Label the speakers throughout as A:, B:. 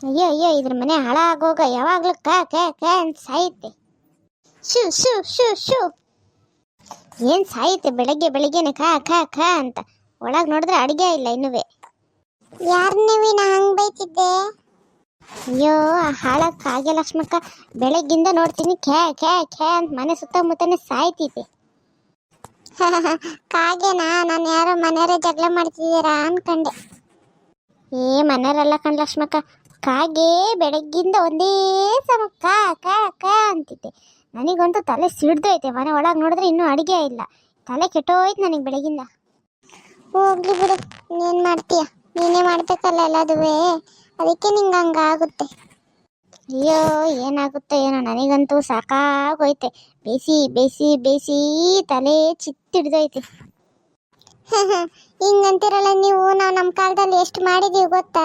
A: ಅಯ್ಯೋ ಅಯ್ಯೋ ಇದ್ರ ಮನೆ ಹಾಳಾಗೋಗ ಯಾವಾಗಲೂ ಕ ಕ ಕ ಅಂತ ಸಾಯುತ್ತೆ. ಶು ಶು ಶು ಶು. ಏನು ಸಾಯುತ್ತೆ ಬೆಳಗ್ಗೆ ಬೆಳಿಗ್ಗೆನೆ ಕ ಕ ಕ ಅಂತ. ಒಳಗೆ ನೋಡಿದ್ರೆ ಅಡುಗೆ ಇಲ್ಲ ಇನ್ನುವೆ. ಯಾರು ನೀವಿನ ಹಂಗ್ ಬೈತಿದ್ದೆ? ಅಯ್ಯೋ ಹಾಳಕ್ಕೆ ಕಾಗೆ ಲಕ್ಷ್ಮಕ್ಕ ಬೆಳಗ್ಗಿಂದ ನೋಡ್ತೀನಿ ಖ್ಯಾ ಖ್ಯಾ ಖ್ಯಾ ಅಂತ ಮನೆ ಸುತ್ತಮುತ್ತನೇ ಸಾಯ್ತಿದೆ ಕಾಗೆನಾ? ನಾನು ಯಾರೋ ಮನೆಯವರೇ ಜಗಳ ಮಾಡ್ತಿದ್ದೀರಾ ಅನ್ಕಂಡೆ. ಏ ಮನೆಯವರೆಲ್ಲ ಕಣ್ ಲಕ್ಷ್ಮಕ್ಕ ಕಾಗೆ ಬೆಳಗ್ಗಿಂದ ಒಂದೇ ಸಮ ಕಾ ಕಾ ಕಾ ಅಂತಿದ್ದೆ. ನನಗಂತೂ ತಲೆ ಸಿಡ್ದೈತೆ ಮನೆ ಒಳಗೆ ನೋಡಿದ್ರೆ ಇನ್ನೂ ಅಡುಗೆ ಇಲ್ಲ. ತಲೆ ಕೆಟ್ಟೋಯ್ತು ನನಗೆ ಬೆಳಗಿಂದ ಹೋಗ್ಲಿ ಬಿಡು. ನೀನು ಮಾಡ್ತೀಯ? ನೀನೇ ಮಾಡ್ಬೇಕಲ್ಲ ಎಲ್ಲದುವೇ? ಅದಕ್ಕೆ ನಿಂಗೆ ಹಂಗಾಗುತ್ತೆ. ಅಯ್ಯೋ ಏನಾಗುತ್ತೆ ಏನೋ. ನನಗಂತೂ ಸಾಕಾಗೋಯ್ತೆ. ಬೇಸಿ ಬೇಸಿ ಬೇಸಿ ತಲೆ ಚಿತ್ತಿಡ್ದೈತೆ ಹಿಂಗಂತಿರಲ್ಲ ನೀವು. ನಾವು ನಮ್ಮ ಕಾಲದಲ್ಲಿ ಎಷ್ಟು ಮಾಡಿದೀವಿ ಗೊತ್ತಾ?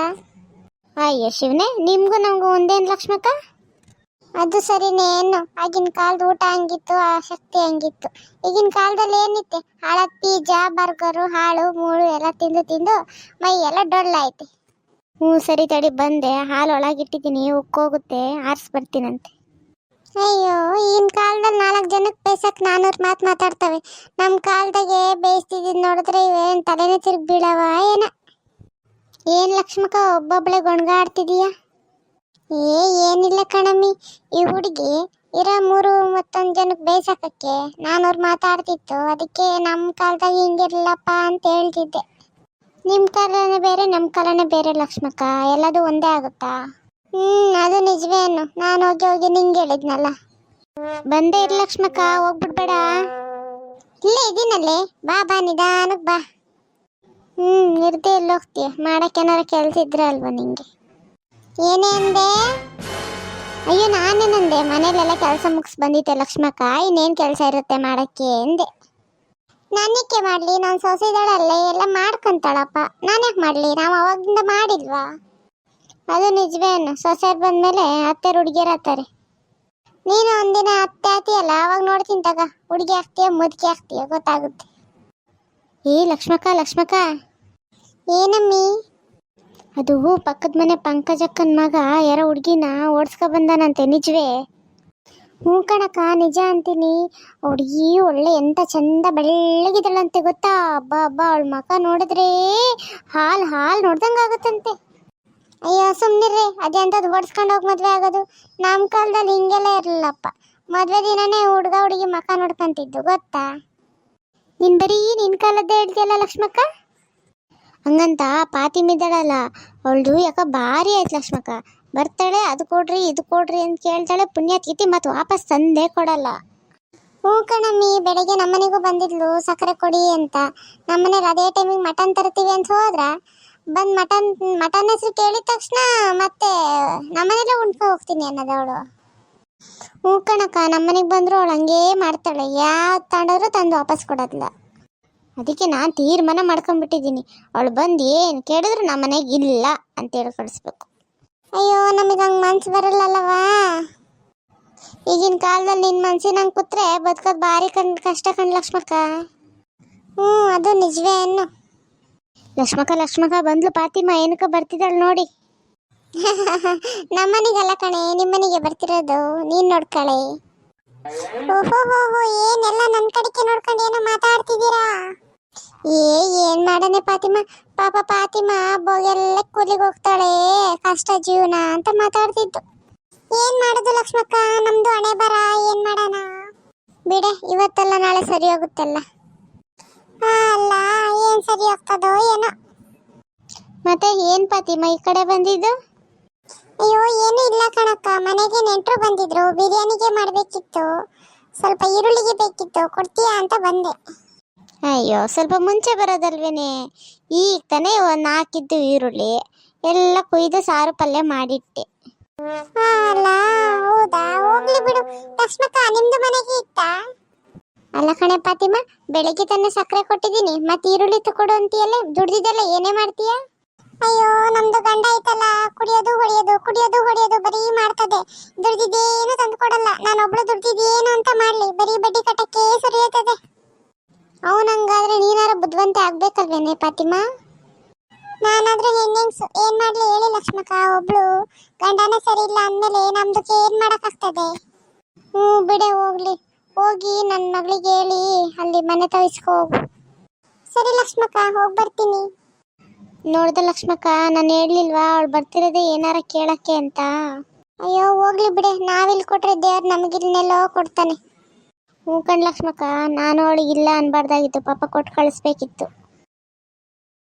A: ಅಯ್ಯೋ ಶಿವನೇ, ನಿಮ್ಗೂ ನಮಗೂ ಒಂದೇನು ಲಕ್ಷ್ಮಕ್ಕ? ಅದು ಸರಿನೇ, ಏನು? ಆಗಿನ ಕಾಲದ ಊಟ ಹಂಗಿತ್ತು, ಆ ಶಕ್ತಿ ಹಂಗಿತ್ತು. ಈಗಿನ ಕಾಲದಲ್ಲಿ ಏನಿತ್ತೆ? ಹಾಳಾದ ಪಿಜ್ಜಾ ಬರ್ಗರು, ಹಾಳು, ಮೂಳು ಎಲ್ಲ ತಿಂದು ತಿಂದು ಮೈ ಎಲ್ಲ ಡೊಳ್ಳಾಯ್ತಿ. ಹ್ಞೂ ಸರಿ ತಡಿ, ಬಂದೆ. ಹಾಲು ಒಳಗಿಟ್ಟಿದ್ದೀನಿ ಉಕ್ಕೋಗುತ್ತೆ ಆರಿಸಿ ಬರ್ತೀನಂತೆ ಅಯ್ಯೋ, ಈಗಿನ ಕಾಲದಲ್ಲಿ ನಾಲ್ಕು ಜನಕ್ಕೆ ಬೇಸಕ್ಕೆ ನಾನ್ನೂರು ಮಾತು ಮಾತಾಡ್ತವೆ. ನಮ್ಮ ಕಾಲದಾಗೆ ಬೇಯಿಸ್ತಿದ್ದು ನೋಡಿದ್ರೆ ಇವೇನು ತಲೆನೇ ತಿರುಗಿ ಬೀಳವ ಏನ? ಏನು ಲಕ್ಷ್ಮಕ್ಕ ಒಬ್ಬೊಬ್ಳೆ ಗೊಣಗಾಡ್ತಿದೀಯ? ಏ, ಏನಿಲ್ಲ ಕಣಮ್ಮಿ. ಈ ಹುಡುಗಿ ಇರೋ ಮೂರು ಮತ್ತೊಂದು ಜನಕ್ಕೆ ಬೇಯಿಸಕ್ಕೆ ನಾನವ್ರು ಮಾತಾಡ್ತಿತ್ತು. ಅದಕ್ಕೆ ನಮ್ಮ ಕಾಲದಾಗ ಹಿಂಗಿರ್ಲಪ್ಪ ಅಂತ ಹೇಳ್ತಿದ್ದೆ. ನಿಮ್ಮ ಕಾಲನೇ ಬೇರೆ ನಮ್ಮ ಕಾಲನೇ ಬೇರೆ ಲಕ್ಷ್ಮಕ್ಕ. ಎಲ್ಲದು ಒಂದೇ ಆಗುತ್ತಾ? ಹ್ಮ್, ಅದು ನಿಜವೇನು ನಾನು ಹೋಗಿ ಹೋಗಿ ನಿಂಗೆ ಹೇಳಿದ್ನಲ್ಲ. ಬಂದೇ ಇರ್ ಹೋಗ್ಬಿಡ್ಬೇಡ. ಇಲ್ಲೇ ಇದೀನಲ್ಲೇ. ಬಾ ಬಾ, ನಿಧಾನಕ್ ಬಾ. ಹ್ಮ್ ನಿರ್ದೆ ಎಲ್ಲಿ ಹೋಗ್ತೀಯ. ಮಾಡಕ್ಕೆ ಕೆಲಸ ಇದ್ರೆ ಅಲ್ವಾ ನಿಂಗೆ? ಏನೇ ಅಂದೆ? ಅಯ್ಯೋ ನಾನೇನಂದೆ ಮನೇಲೆಲ್ಲ ಕೆಲಸ ಮುಗಿಸ್ ಬಂದಿದ್ದೆ ಲಕ್ಷ್ಮಕ್ಕ. ಇನ್ನೇನು ಕೆಲಸ ಇರುತ್ತೆ ಮಾಡಕ್ಕೆ ಅಂದೆ. ನಾನೇಕೆ ಮಾಡಲಿ? ನಾನು ಸೊಸೆದಳಲ್ಲೇ. ಎಲ್ಲ ಮಾಡ್ಕೊಂತಾಳಪ್ಪ. ನಾನ್ಯಾಕೆ ಮಾಡಲಿ? ನಾವು ಅವಾಗಿಂದ ಮಾಡಿಲ್ವಾ? ಅದು ನಿಜವೇನು ಸೊಸೆಯರ್ ಬಂದ್ಮೇಲೆ ಅತ್ತೆ ಹುಡುಗಿಯರ್ ಹತ್ತಾರೆ ನೀನು ಒಂದಿನ ಅತ್ತೆ ಆತಿಯಲ್ಲ ಅವಾಗ ನೋಡ್ತೀನಿ ತಗ. ಹುಡುಗಿ ಆಗ್ತೀಯ ಮುದುಕಿ ಆಗ್ತೀಯ ಗೊತ್ತಾಗುತ್ತೆ. ಏ, ಲಕ್ಷ್ಮಕ್ಕ ಲಕ್ಷ್ಮಕ್ಕ. ಏನಮ್ಮಿ? ಅದು ಪಕ್ಕದ ಮನೆ ಪಂಕಜಕ್ಕನ ಮಗ ಯಾರೋ ಹುಡುಗಿನ ಓಡಿಸ್ಕೊ ಬಂದಾನಂತೆ, ನಿಜವೇ. ಹ್ಞೂ ಕಣಕ್ಕ, ನಿಜ ಅಂತೀನಿ. ಹುಡುಗಿ ಒಳ್ಳೆ ಎಂಥ ಚಂದ ಬೆಳ್ಳಗಿದಳಂತೆ ಗೊತ್ತಾ? ಹಬ್ಬ ಹಬ್ಬ ಅವಳ ಮಕ ನೋಡಿದ್ರೆ ಹಾಲು ಹಾಲು ನೋಡ್ದಂಗೆ ಆಗುತ್ತಂತೆ. ಅಯ್ಯೋ ಸುಮ್ಮನಿರ್ರಿ ಅದೆಂಥದ್ದು ಓಡಿಸ್ಕೊಂಡು ಹೋಗಿ ಮದುವೆ ಆಗೋದು. ನಮ್ಮ ಕಾಲದಲ್ಲಿ ಹಿಂಗೆಲ್ಲ ಇರಲಿಲ್ಲಪ್ಪ. ಮದುವೆ ದಿನನೇ ಹುಡುಗ ಹುಡುಗಿ ಮಕ ನೋಡ್ಕೊಂತಿದ್ದು, ಗೊತ್ತಾ? ನೀನು ಬರೀ ನಿನ್ನ ಕಾಲದ್ದೇ ಹೇಳ್ತೀಯಲ್ಲ ಲಕ್ಷ್ಮಕ್ಕ? ಹಂಗಂತ ಮಿದಳಲ್ಲ ಅವಳು ಯಾಕ ಭಾರಿ ಆಯ್ತು ಲಕ್ಷ್ಮಕ್ಕ. ಬರ್ತಾಳೆ, ಅದು ಕೊಡ್ರಿ, ಇದು ಕೊಡ್ರಿ ಅಂತ ಕೇಳ್ತಾಳೆ ಪುಣ್ಯಾತ್ಗಿತಿ ಮತ್ತು ವಾಪಸ್ ತಂದೇ ಕೊಡಲ್ಲ. ಹ್ಞೂ ಕಣಮ್ಮಿ, ಬೆಳಗ್ಗೆ ನಮ್ಮನೆಗೂ ಬಂದಿದ್ಲು, ಸಕ್ಕರೆ ಕೊಡಿ ಅಂತ. ನಮ್ಮನೇಲಿ ಅದೇ ಟೈಮಿಗೆ ಮಟನ್ ತರ್ತೀವಿ ಅಂತ ಹೋದ್ರ, ಬಂದು ಮಟನ್ ಮಟನ್ ಹೆಸರು ಕೇಳಿದ ತಕ್ಷಣ ಮತ್ತೆ ನಮ್ಮನೇಲೆ ಉಂಡ್ಕೊ ಹೋಗ್ತೀನಿ ಅನ್ನೋದವಳು ಹ್ಞೂ ಕಣಕ್ಕ ನಮ್ಮನೆಗೆ ಬಂದರೂ ಅವಳು ಹಂಗೇ ಮಾಡ್ತಾಳೆ. ಯಾವ ತಗೊಂಡ್ರು ತಂದು ವಾಪಸ್ ಕೊಡೋದಿಲ್ಲ. ಅದಕ್ಕೆ ನಾನು ತೀರ್ಮಾನ ಮಾಡ್ಕೊಂಡ್ಬಿಟ್ಟಿದ್ದೀನಿ. ಅವಳು ಬಂದು ಏನು ಕೇಳಿದ್ರು ನಮ್ಮ ಮನೆಗೆ ಇಲ್ಲ ಅಂತೇಳಿ ಕಳಿಸ್ಬೇಕು. ಅಯ್ಯೋ, ನಮಗೆ ಹಂಗೆ ಮನ್ಸು ಬರಲ್ಲಲ್ಲವಾ ಈಗಿನ ಕಾಲದಲ್ಲಿ ನಿನ್ನ ಮನ್ಸಿನಂಗೆ ಕೂತ್ರೆ ಬದುಕೋದು ಭಾರಿ ಕಣ್, ಕಷ್ಟ ಕಣ್ ಲಕ್ಷ್ಮಕ್ಕ. ಹ್ಞೂ, ಅದು ನಿಜವೇ ಅನ್ನು. ಲಕ್ಷ್ಮಕ್ಕ ಲಕ್ಷ್ಮಕ್ಕ, ಬಂದ್ಲು ಪಾತಿಮ್ಮ, ಏನಕ್ಕೆ ಬರ್ತಿದ್ದಾಳೆ ನೋಡಿ. ನಮ್ಮನಿಗಲ್ಲ ಕಣೆ, ನಿಮ್ಮನಿಗೆ ಬರ್ತಿರೋದು, ನೀನ್ ನೋಡ್ಕಳೆ ಓಹೋ ಹೋ ಏನೆಲ್ಲ ನನ್ನ ಕಡೆಗೆ ನೋಡ್ಕೊಂಡು ಏನೋ ಮಾತಾಡ್ತಿದ್ದೀರಾ? ಏ, ಏನ್ ಮಾಡನೆ ಪಾತಿಮ? ಪಾಪ ಪಾತಿಮ, ಬೋಗೆಲ್ಲ ಕೂಲಿಗೆ ಹೋಗ್ತಾಳೆ, ಕಷ್ಟ ಜೀವನ ಅಂತ ಮಾತಾಡ್ತಿದ್ದು. ಏನ್ ಮಾಡೋದು ಲಕ್ಷ್ಮಕ್ಕ? ನಮ್ದು ಹಣೆ ಬರ, ಏನ್ ಮಾಡೋಣ? ಬಿಡೆ, ಇವತ್ತಲ್ಲ ನಾಳೆ ಸರಿ ಹೋಗುತ್ತಲ್ಲ. ಅಲ್ಲ, ಏನ್ ಸರಿ ಹೋಗ್ತದೋ ಏನೋ. ಮತ್ತೆ ಏನ್ ಪಾತಿಮ, ಈ ಕಡೆ ಬಂದಿದ್ದು? ಅಯ್ಯೋ ಏನು ಇಲ್ಲ ಕಣಕ್ಕ. ಮನೆಗೆ ನೆಂಟರು ಬಂದಿದ್ರು. ಬಿರಿಯಾನಿಗೆ ಮಾಡಬೇಕಿತ್ತು. ಸ್ವಲ್ಪ ಈರುಳ್ಳಿಗೆ ಬೇಕಿತ್ತು. ಕೊಡ್ತೀಯಾ ಅಂತ ಬಂದೆ. ಅಯ್ಯೋ ಸ್ವಲ್ಪ ಮುಂಚೆ ಬರೋದಲ್ವೇನೆ? ಈಗ ತಾನೇ ಒಂದು ಹಾಕಿದ್ದು ಈರುಳ್ಳಿ. ಎಲ್ಲ ಕುಯ್ದು ಸಾರು ಪಲ್ಯ ಮಾಡಿಟ್ಟೆ. ಅಲ್ಲ ಹೌದಾ? ಹೋಗ್ಲಿ ಬಿಡು. ಲಕ್ಷ್ಮಕ್ಕ ನಿಮ್ದು ಮನೆಗೆ ಇತ್ತಾ? ಅಲ್ಲ ಕಣೆ ಪಾತಿಮ ಬೆಳಿಗ್ಗೆ ತಾನೇ ಸಕ್ಕರೆ ಕೊಟ್ಟಿದ್ದೀನಿ. ಮತ್ತೆ ಈರುಳ್ಳಿ ತಕೊಡು ಅಂತೀಯಲ್ಲ ದುಡ್ದಿದ್ದೆಲ್ಲ ಏನೇ ಮಾಡ್ತೀಯ? ಅಯ್ಯೋ, ನಮ್ದು ಗಂಡ ಐತಲ್ಲ, ಕುಡಿಯೋದು ಹೊಡಿಯೋದು ಕುಡಿಯೋದು ಹೊಡಿಯೋದು ಬರೀ ಮಾಡ್ತದೆ. ದುಡ್ದಿದ್ದೇನು ತಂದು ಕೊಡಲ್ಲ. ನಾನೊಬ್ಳು ದುಡ್ದಿದ್ದೇನು ಅಂತ ಮಾಡ್ಲಿ. ಬರೀ ಬಡ್ಡಿ ಕಟ್ಟಕ್ಕೆ ಸುರಿಯುತ್ತದೆ. ಅವನಂಗಾದ್ರೆ ನೀನಾರ ಬುದ್ಧಿವಂತೆ ಆಗ್ಬೇಕಲ್ವೇನೆ ಪಾತಿಮಾ ನಾನಾದ್ರೂ ಹೆಣ್ಣೆಂಗ್ಸು ಏನ್ ಮಾಡ್ಲಿ ಹೇಳಿ ಲಕ್ಷ್ಮಕ್ಕ. ಒಬ್ಳು ಗಂಡನೇ ಸರಿ ಇಲ್ಲ ಅಂದ್ಮೇಲೆ ನಮ್ದಕ್ಕೆ ಏನ್ ಮಾಡಕ್ಕಾಗ್ತದೆ? ಹ್ಞೂ, ಬಿಡೆ, ಹೋಗ್ಲಿ. ಹೋಗಿ ನನ್ನ ಮಗಳಿಗೆ ಹೇಳಿ ಅಲ್ಲಿ ಮನೆ ತವಿಸ್ಕೋ ಹೋಗು. ಸರಿ ಲಕ್ಷ್ಮಕ್ಕ, ಹೋಗಿ ಬರ್ತೀನಿ. ನೋಡ್ದ ಲಕ್ಷ್ಮಕ್ಕ, ನಾನು ಹೇಳ್ಲಿಲ್ವಾ? ಅವಳು ಬರ್ತಿರೋದೆ ಏನಾರ ಕೇಳಕ್ಕೆ ಅಂತ. ಅಯ್ಯೋ, ಹೋಗ್ಲಿ ಬಿಡಿ. ನಾವಿಲ್ಲಿ ಕೊಟ್ರೆ ದೇವ್ರು ನಮಗಿಲ್ನೆಲ್ಲೋ ಕೊಡ್ತಾನೆ. ಹ್ಞೂ ಕಣ್ ಲಕ್ಷ್ಮಕ್ಕ, ನಾನು ಅವಳಿಗಿಲ್ಲ ಅನ್ಬಾರ್ದಾಗಿತ್ತು. ಪಾಪ ಕೊಟ್ಟು ಕಳಿಸ್ಬೇಕಿತ್ತು.